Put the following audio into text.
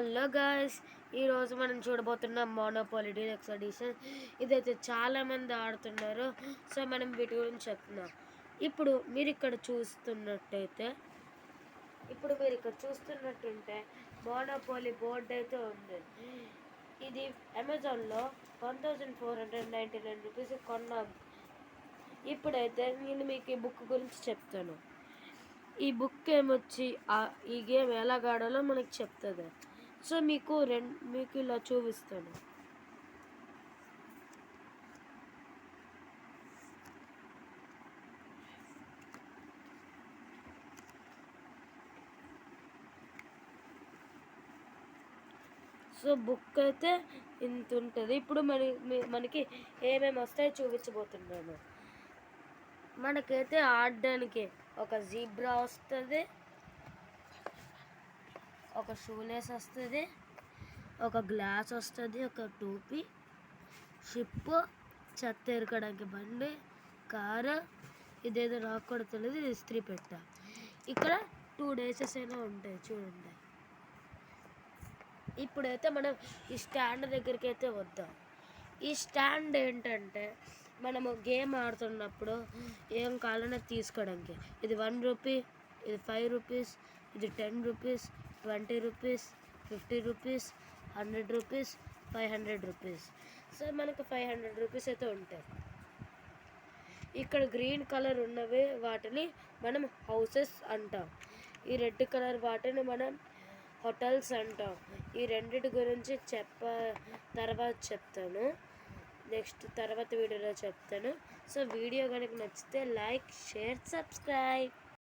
Hello guys ఈరోజు మనం చూడబోతున్నాం మోనోపాలి డీలక్స్ ఎడిషన్ ఇదైతే చాలామంది ఆడుతున్నారు. సో మనం వీటి గురించి చెప్తున్నాం. ఇప్పుడు మీరు ఇక్కడ చూస్తున్నట్టయితే ఇప్పుడు మీరు ఇక్కడ చూస్తున్నట్టుంటే మోనోపోలి బోర్డు అయితే ఉంది. ఇది అమెజాన్లో one thousand four hundred ninety nine rupees కొన్నాం. ఇప్పుడైతే నేను మీకు ఈ బుక్ గురించి చెప్తాను. ఈ బుక్ ఏమొచ్చి ఈ గేమ్ ఎలా ఆడాలో మనకి చెప్తుంది. సో మీకు రెండు మీకు ఇలా చూపిస్తాను సో బుక్ అయితే ఇంత ఉంటుంది. ఇప్పుడు మన మనకి ఏమేమి వస్తాయో చూపించబోతున్నాను. మనకైతే ఆడడానికి ఒక జీబ్రా వస్తుంది. ఒక షూలేస్ వస్తుంది ఒక గ్లాస్ వస్తుంది ఒక టోపీ షిప్ చెత్త ఎరకడానికి బండి కారు ఇదేదో నాకు కూడా తెలియదు ఇది ఇస్త్రీ పెట్ట. ఇక్కడ టూ డేసెస్ అయినా ఉంటాయి చూడండి. ఇప్పుడైతే మనం ఈ స్టాండ్ దగ్గరికి అయితే వద్దాం. ఈ స్టాండ్ ఏంటంటే మనము గేమ్ ఆడుతున్నప్పుడు ఏం కావాలన్నా తీసుకోవడానికి. ఇది వన్ రూపీ ఇది ఫైవ్ రూపీస్ ఇది ten rupees twenty rupees fifty rupees hundred rupees five hundred rupees so మనకు ఫైవ్ హండ్రెడ్ రూపీస్ అయితే ఉంటాయి. ఇక్కడ గ్రీన్ కలర్ ఉన్నవి వాటిని మనం హౌసెస్ అంటాం. ఈ రెడ్ కలర్ వాటిని మనం హోటల్స్ అంటాం. ఈ రెండిటి గురించి చెప్ప తర్వాత చెప్తాను. నెక్స్ట్ తర్వాత వీడియోలో చెప్తాను. సో వీడియో కనుక నచ్చితే లైక్ షేర్ సబ్స్క్రైబ్